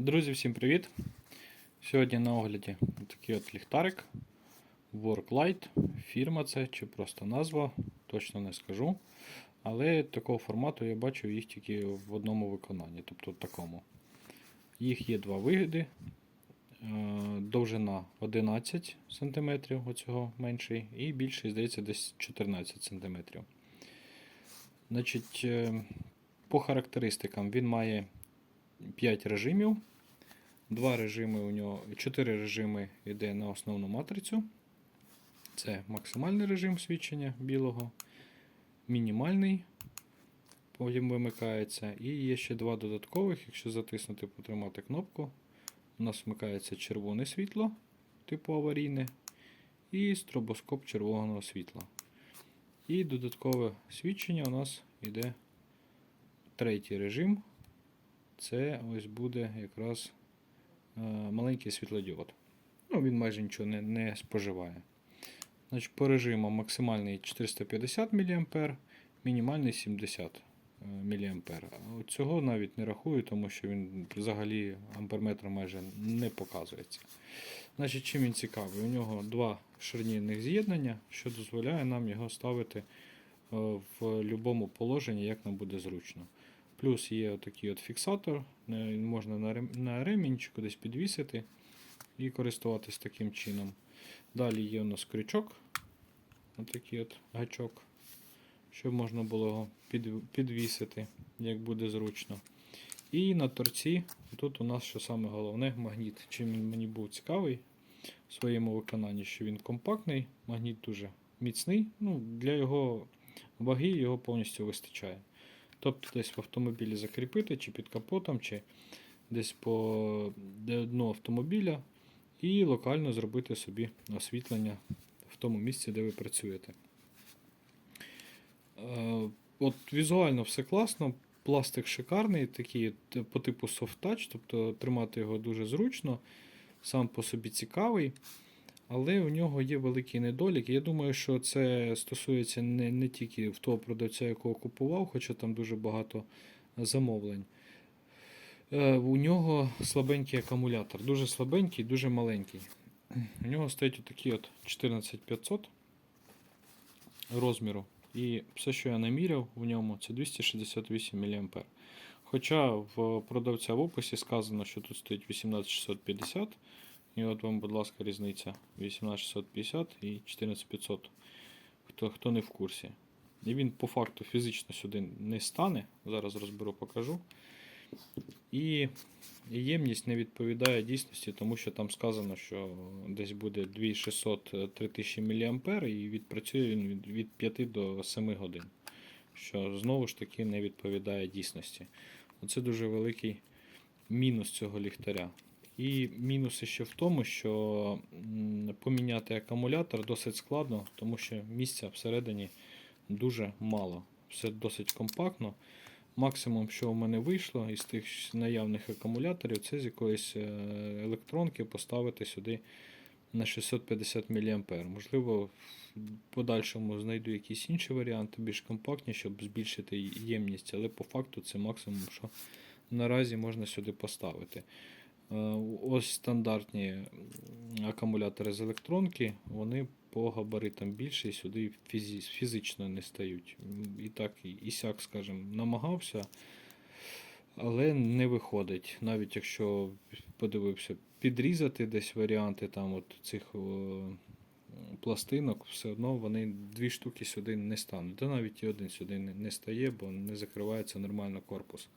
Друзі, всім привіт! Сьогодні на огляді такий от ліхтарик Worklight. Фірма це чи просто назва, точно не скажу. Але такого формату я бачу їх тільки в одному виконанні, тобто такому. Їх є два вигляди. Е, Довжина 11 см, оцього менший, і більший, здається, десь 14 см. Значить, е, по характеристикам він має 5 режимів. Два режими у нього, 4 режими йде на основну матрицю. Це максимальний режим свідчення білого, мінімальний, потім вимикається. І є ще два додаткових. Якщо затиснути, потримати кнопку, у нас вмикається червоне світло, типу аварійне, і стробоскоп червоного світла. І додаткове свідчення у нас йде третій режим. Це ось буде якраз е, маленький світлодіод. Ну, він майже нічого не, не споживає. Значить, По режиму максимальний 450 мА, мінімальний 70 мА. Цього навіть не рахую, тому що він взагалі амперметром майже не показується. Значить, Чим він цікавий? У нього два ширинних з'єднання, що дозволяє нам його ставити е, в будь-якому положенні, як нам буде зручно. Плюс є такий от фіксатор, можна на рем- на ремінь чи кудись підвісити і користуватись таким чином. Далі є у нас крючок, отакий от гачок, щоб можна було його підвісити, як буде зручно. І на торці, тут у нас що саме головне магніт. Чим він мені був цікавий в своєму виконанні, що він компактний, магніт дуже міцний. Ну, Для його ваги його повністю вистачає. Тобто десь в автомобілі закріпити, чи під капотом, чи десь по дну автомобіля, і локально зробити собі освітлення в тому місці, де ви працюєте. Е, От Візуально все класно, пластик шикарний, такий по типу touch, тобто тримати його дуже зручно, сам по собі цікавий. Але у нього є великий недолік. Я думаю, що це стосується не, не тільки в того продавця, якого купував, хоча там дуже багато замовлень. Е, у нього слабенький акумулятор, дуже слабенький, дуже маленький. У нього стоїть отакий от 14500 розміру. І все, що я наміряв у ньому, це 268 мА. Хоча в продавця в описі сказано, що тут стоїть 18650. І от вам, будь ласка, різниця 18650 і 14500. Хто, хто не в курсі. І він по факту фізично сюди не стане. Зараз розберу, покажу. І ємність не відповідає дійсності, тому що там сказано, що десь буде 2600-3000 мА і відпрацює він від- від 5 до 7 годин. Що знову ж таки не відповідає дійсності. Оце дуже великий мінус цього ліхтаря. І мінуси ще в тому, що поміняти акумулятор досить складно, тому що місця всередині дуже мало. Все досить компактно. Максимум, що в мене вийшло із тих наявних акумуляторів, це з якоїсь е, електронки поставити сюди на 650 мА. Можливо, в подальшому знайду якісь інші варіанти, більш компактні, щоб збільшити ємність, але по факту це максимум, що наразі можна сюди поставити. Е, Ось стандартні акумулятори з електронки, вони по габаритам більше і сюди фізі- фізично не стають. І так, і- сяк, скажімо, намагався, але не виходить. Навіть якщо подивився, підрізати десь варіанти там от цих пластинок, все одно вони дві штуки сюди не стануть. Та навіть і один сюди не стає, бо не закривається нормально корпус.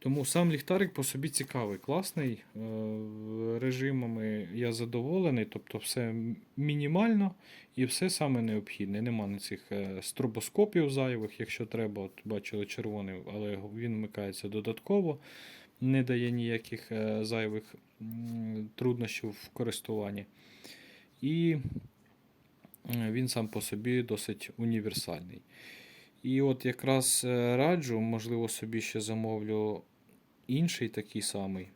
Тому сам ліхтарик по собі цікавий, класний. Е, Режимами я задоволений, тобто все мінімально і все саме необхідне. Нема цих е, стробоскопів зайвих, якщо треба. От бачили червоний, але він вмикається додатково, не дає ніяких е, зайвих труднощів в користуванні. І він сам по собі досить універсальний. І от якраз е, раджу, можливо, собі ще замовлю інший такий самий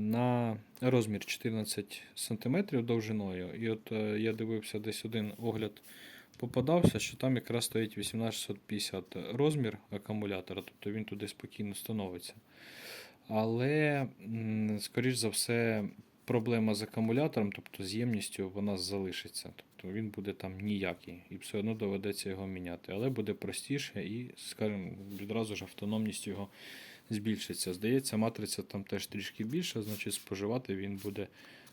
на розмір 14 см довжиною. І от е, я дивився десь один огляд попадався, що там якраз стоїть 18650 розмір акумулятора, тобто він туди спокійно становиться. Але, скоріш за все, проблема з акумулятором, тобто з ємністю, вона залишиться. Тобто він буде там ніякий, і все одно доведеться його міняти. Але буде простіше і, скажімо, відразу ж автономність його збільшиться. Здається, матриця там теж трішки більша, значить споживати він буде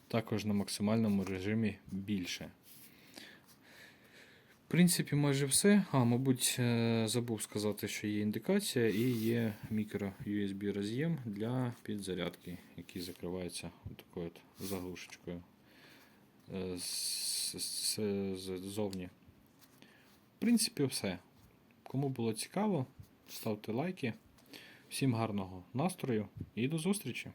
також на максимальному режимі більше. В принципі, майже все. А, мабуть, е, забув сказати, що є індикація і є мікро-USB роз'єм для підзарядки, який закривається такою от заглушечкою ззовні. В принципі, все. Кому було цікаво, ставте лайки. Всім гарного настрою і до зустрічі!